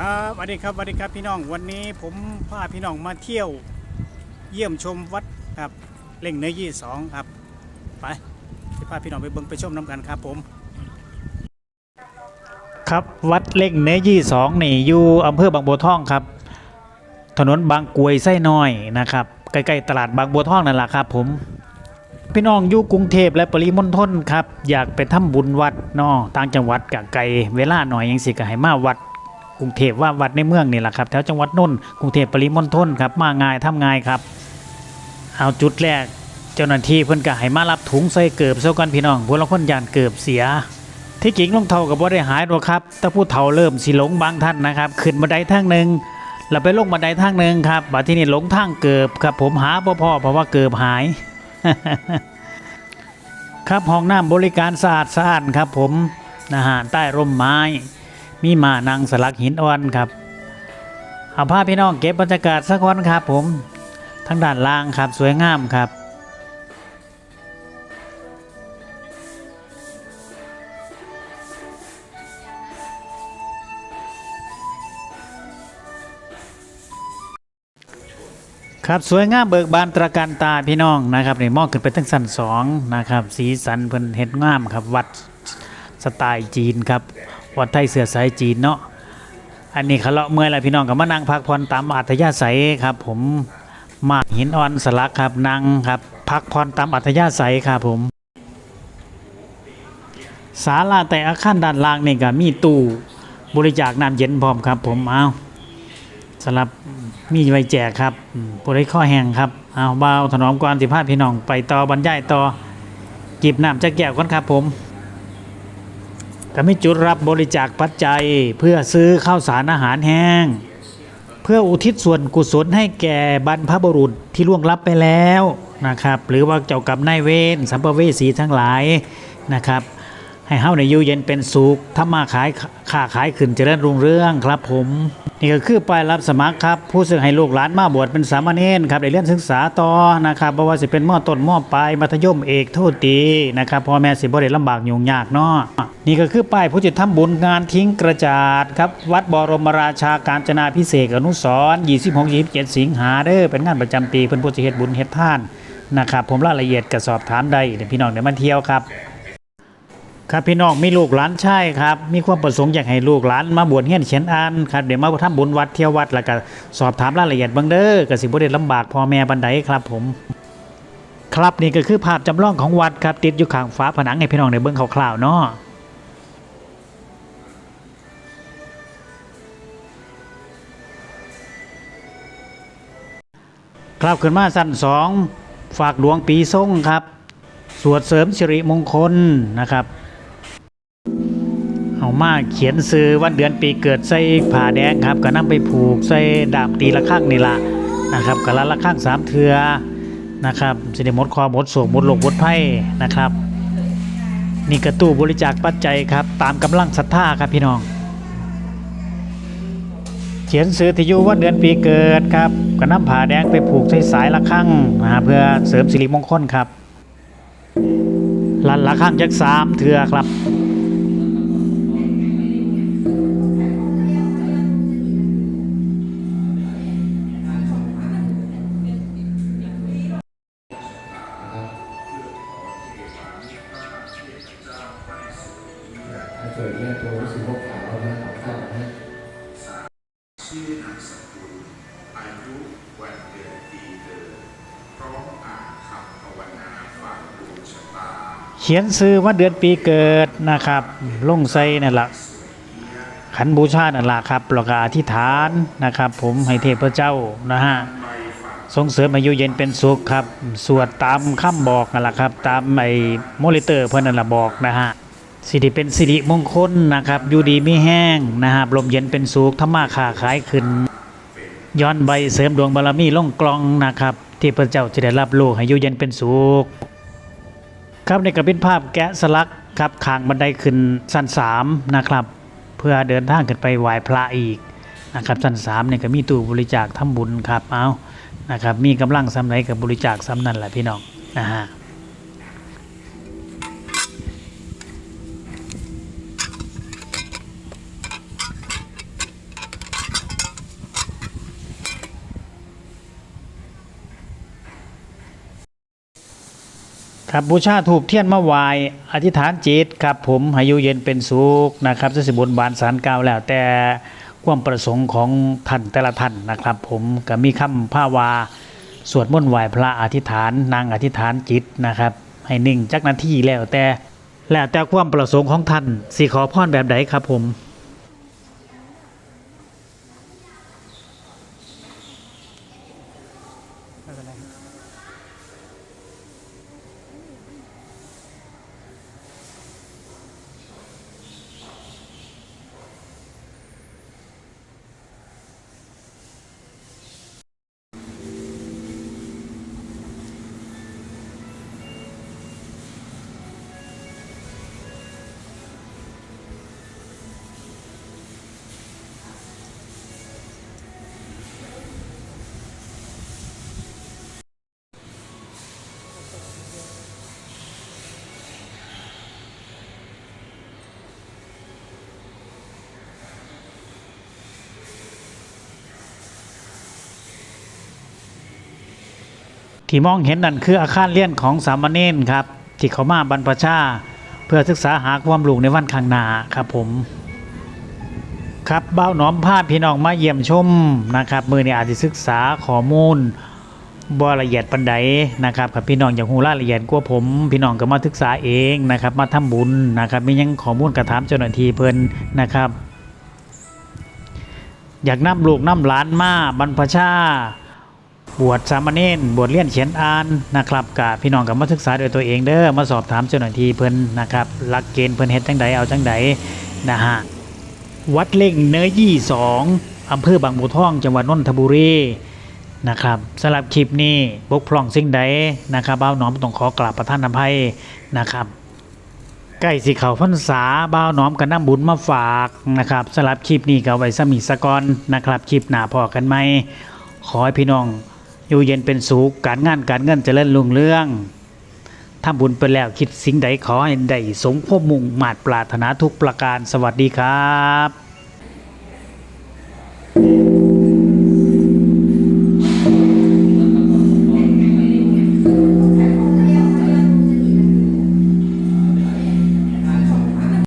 ครับสวัสดีครับสวัสดีครับพี่น้องวันนี้ผมพาพี่น้องมาเที่ยวเยี่ยมชมวัดครับเล่งเนื้อยี่สองครับไปจะพาพี่น้องไปเบิ่งไปชมน้ำกันครับผมครับวัดเล่งเนื้อยี่สองนี่อยู่อำเภอบางบัวทองครับ ถนนบางกวยไส้น้อยนะครับใกล้ๆตลาดบางบัวทองนั่นแหละครับผมพี่น้องอยู่กรุงเทพและปริมณฑลครับอยากไปทำบุญวัดนอต่างจังหวัดกะไกลเวลาหน่อยยังสิกะให้มาวัด กรุงเทพว่าวัดในเมืองนี่แหละครับแถวจังหวัดนนท์กรุงเทพปริมณฑลครับมาง่ายทำง่ายครับเอาจุดแรกเจ้าหน้าที่เพิ่นก็ให้มารับถุงใส่เกิบเซากันพี่น้องพวกเราคนยานเกิบเสีย ที่จริงลงเท่ากับบ่ได้หายหรอกครับแต่ผู้เฒ่าเริ่มสิหลงบางท่านนะครับขึ้นบันไดทางหนึ่งแล้วไปลงบันไดทางหนึ่งครับบัดที่นี่หลงทางเกิบครับ ผมหาบ่พอเพราะว่าเกิบหายครับห้องน้ำบริการสะอาดสะอาดครับ ผมนะฮะใต้ร่มไม้ มีมานังสลักหินอ่อนครับเอาภาพพี่น้องเก็บบรรยากาศสักวันครับผมทั้งด้านล่างครับสวยงามครับครับสวยงามเบิกบานตระการตาพี่น้องนะครับนี่มองขึ้นไปทั้งสันสองนะครับ สีสันเพิ่นเฮ็ดงามครับ วัดสไตล์จีนครับ วัดไทยเสือสายจีนเนาะอันนี้เขาเลาะเมื่อยแล้วพี่น้องก็มานั่งพักผ่อนตามอัธยาศัยครับ ผมมากหินอ่อนสลักครับนั่งครับพักผ่อนตามอัธยาศัยครับผมศาลาแต่อาคารด้านล่างนี่ก็มีตู้บริจาคน้ำเย็นพร้อมครับ ผมเอาสำหรับมีไว้แจกครับอืมผู้ใดข้อแห้งครับเอาเบาวถนอมกวนสิพาพี่น้องไปต่อบรรยายต่อจิบน้ำจะแก้วก่อนครับผม ก็มีจุดรับบริจาคปัจจัยเพื่อซื้อข้าวสารอาหารแห้ง เพื่ออุทิศส่วนกุศลให้แก่บรรพบุรุษที่ล่วงลับไปแล้วนะครับ หรือว่าเจ้ากับนายเวรสัมภเวสีทั้งหลายนะครับ ให้เฮาในอยู่เย็นเป็นสุขทำมาขายค้าขายขึ้นเจริญรุ่งเรืองครับผม นี่ก็คือป้ายรับสมัครครับ ผู้ซึ่งให้ลูกหลานมาบวชเป็นสามเณรครับได้เรียนศึกษาต่อนะครับบ่ว่าสิเป็นมอต้นมอปลายมัธยมเอกโทษตีนะครับพ่อแม่สิบ่ได้ลำบากยุ่งยากเนาะนี่ก็คือป้ายผู้จะทำบุญงานทิ้งกระจาดครับ วัดบรมราชาการจนาพิเศษอนุสรณ์26 27 สิงหาเด้อเป็นงานประจำปีเพิ่นผู้สิเฮ็ดบุญเฮ็ดทานนะครับผมรายละเอียดก็สอบถามได้เดี๋ยวพี่น้องเดี๋ยวมาเที่ยวครับ ครับพี่น้องมีลูกหลานใช่ครับ มีความประสงค์อยากให้ลูกหลานมาบวชเฮียนเขียนอ่านครับเดี๋ยวมาทำบุญวัดเที่ยววัดแล้วก็สอบถามรายละเอียดบางเด้อก็สิบ่ได้ลำบากพ่อแม่บันไดครับผม ครับนี่ก็คือภาพจำลองของวัดครับติดอยู่ข้างฝาผนังให้พี่น้องได้เบิ่งคร่าวๆเนาะครับขึ้นมาสั้นสองฝากหลวงปีส่งครับ สวดเสริมสิริมงคลนะครับ เอามาเขียนซื้อวันเดือนปีเกิดใส่ผ่าแดงครับ ก็นำไปผูกใส่ดาบตีละข้างนี่ละนะครับกะละละข้างสามเทือนะครับสิได้หมดคอหมดโศกหมดโลกหมดไพ่นะครับนี่กระตู้บริจาคปัจจัยครับ ตามกำลังศรัทธาครับพี่น้อง เขียนซื้อที่อยู่วันเดือนปีเกิดครับก็นำผ่าแดงไปผูกใส่สายละข้างนะเพื่อเสริมสิริมงคลครับลันละข้างจักสามเถื่อครับ ขียนซื้อวันเดือนปีเกิดนะครับลงใส่นั่นแหละขันบูชานั่นละครับประกาอธิษฐานนะครับ ผมให้เทพเจ้านะฮะส่งเสริมอายุเย็นเป็นสุขครับ สวดตามคำบอกนั่นแหละครับ ตามไอ้มอนิเตอร์เพื่อนนั่นแหละบอกนะฮะสิริเป็นสิริมงคลนะครับอยู่ดีไม่แห้งนะครับลมเย็นเป็นสุขธรรมาค้าขายขึ้นย้อนใบเสริมดวงบารมีล่องกลองนะครับเทพเจ้าจะได้รับโลกให้อยู่เย็นเป็นสุข ครับนี่ก็เป็นภาพแกะสลักครับขางบันไดขึ้นสั้นสามนะครับ เพื่อเดินทางขึ้นไปไหว้พระอีกนะครับสั้นสามเนี่ยก็มีตู้บริจาคทำบุญครับเอานะครับมีกำลังซ้ำไหนกับบริจาคซ้ำนั่นแหละพี่น้องนะฮะ ครับบูชาถูกเทียนมาวายอธิษฐานจิตครับผมห้อยู่เย็นเป็นสุขนะครับสิบนบานสารกล่าวแล้ว แต่ความประสงค์ของท่านแต่ละท่านนะครับ ผมก็มีคำผ้าวาสวดมนต์ไหวพระอธิษฐานนางอธิษฐานจิตนะครับ ให้นิ่งจักนาทีแล้วแต่แล้วแต่ความประสงค์ของท่านสิขอพรแบบใดครับผม ที่มองเห็นนั่นคืออาคารเรียนของสามเณรครับ ที่เขามาบรรพชา เพื่อศึกษาหาความรู้ในวันข้างหน้าครับผม ครับเบ้าหนอมภาพพี่น้องมาเยี่ยมชมนะครับมือนี้อาจจะศึกษาข้อมูลบ่ละเอียดปันใดนะครับกับพี่น้องอย่างฮูราละเอียดกว่าผม พี่น้องก็มาศึกษาเองนะครับ มาทำบุญนะครับมียังข้อมูลกระถามเจ้าหน้าที่เพิ่นนะครับ อยากนำลูกนำหลานมาบรรพชา บวชสามเณรบวชเรียนเขียนอ่านนะครับกับพี่น้องกับมาศึกษาโดยตัวเองเด้อมาสอบถามเจ้าหน้าที่เพิ่นนะครับหลักเกณฑ์เพิ่นเฮ็ดจังใดเอาจังใดนะฮะวัดเล่งเนื้อยี่สองอำเภอบางบัวทอง จังหวัดนนทบุรีนะครับสำหรับคลิปนี้บกพร่องสิ่งใดนะครับบ้าวหนอมต้องขอกราบประท่านอภัยนะครับใกล้สิเขาพรรษาบ้าวหน้อมกันน้ำบุญมาฝากนะครับสำหรับคลิปนี้ก็ไว้สมีสกอนนะครับคลิปหน้าพอกันไหมขอให้พี่น้อง อยู่เย็นเป็นสุขการงานการเงินจเจริญรุ่งเรื่องทำบุญไปแล้วคิดสิ่งใดขอให้ได้สมความมุ่งมาดปรารถนาทุกประการสวัสดีครับ